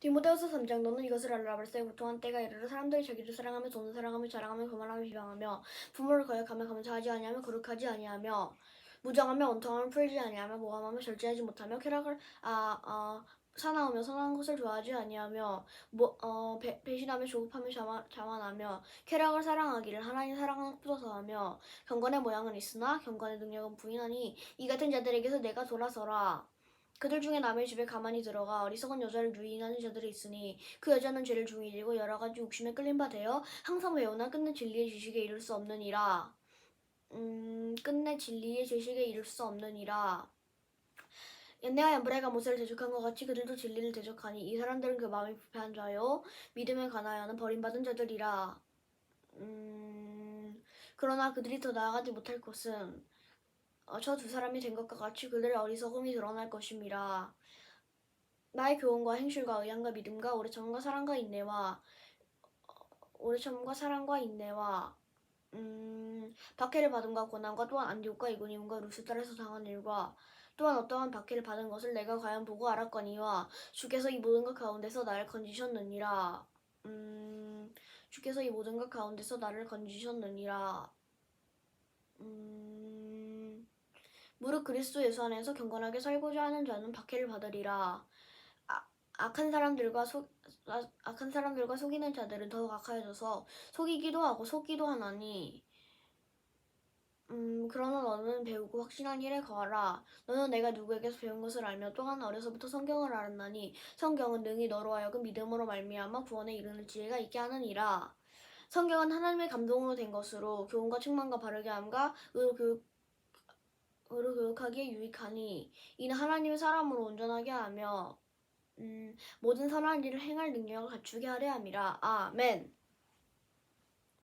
디모데후서 3장 너는 이것을 알라 발세 고통한 때가 이르러 사람들이 자기를 사랑하며 돈을 사랑하며 자랑하며 거만하며 비방하며 부모를 거역하며 감사하지 아니하며 거룩하지 아니하며 무정하며 원통함을 풀지 아니하며 모함하며 절제하지 못하며 쾌락을 아 어 사나우며 선한 것을 좋아하지 아니하며 뭐, 어, 배, 배신하며 조급하며 자만, 자만하며 쾌락을 사랑하기를 하나님 사랑하는 것보다 더하며 경건의 모양은 있으나 경건의 능력은 부인하니 이 같은 자들에게서 내가 돌아서라 그들 중에 남의 집에 가만히 들어가 어리석은 여자를 유인하는 자들이 있으니 그 여자는 죄를 중히 지고 여러 가지 욕심에 끌린 바 되어 항상 배우나 끝내 진리의 지식에 이를 수 없느니라. 음, 끝내 진리의 지식에 이를 수 없느니라. 연내와 연브레가 모세를 대적한 것 같이 그들도 진리를 대적하니 이 사람들은 그 마음이 부패한 자요 믿음에 관하여는 버림받은 자들이라. 음, 그러나 그들이 더 나아가지 못할 것은 어, 저 두 사람이 된 것과 같이 그들의 어리석음이 드러날 것임이라. 나의 교훈과 행실과 의향과 믿음과 오래 참음과 사랑과 인내와 어, 오래 참음과 사랑과 인내와 음, 박해를 받음과 고난과 또한 안디옥과 이고니온과 루스달에서 당한 일과 또한 어떠한 박해를 받은 것을 내가 과연 보고 알았거니와 주께서 이 모든 것 가운데서 나를 건지셨느니라. 음, 주께서 이 모든 것 가운데서 나를 건지셨느니라. 음, 그리스도 예수 안에서 경건하게 살고자 하는 자는 박해를 받으리라. 아, 악한 사람들과 속 아, 악한 사람들과 속이는 자들은 더욱 악하여져서 속이기도 하고 속기도 하나니. 음, 그러나 너는 배우고 확신한 일에 거하라. 너는 내가 누구에게서 배운 것을 알며 또한 어려서부터 성경을 알았나니 성경은 능히 너로 하여금 믿음으로 말미암아 구원에 이르는 지혜가 있게 하느니라. 성경은 하나님의 감동으로 된 것으로 교훈과 책망과 바르게 함과 의로 교육 의로 교육하기에 유익하니 이는 하나님의 사람으로 온전하게 하며 음, 모든 선한 일을 행할 능력을 갖추게 하려 함이라. 아멘.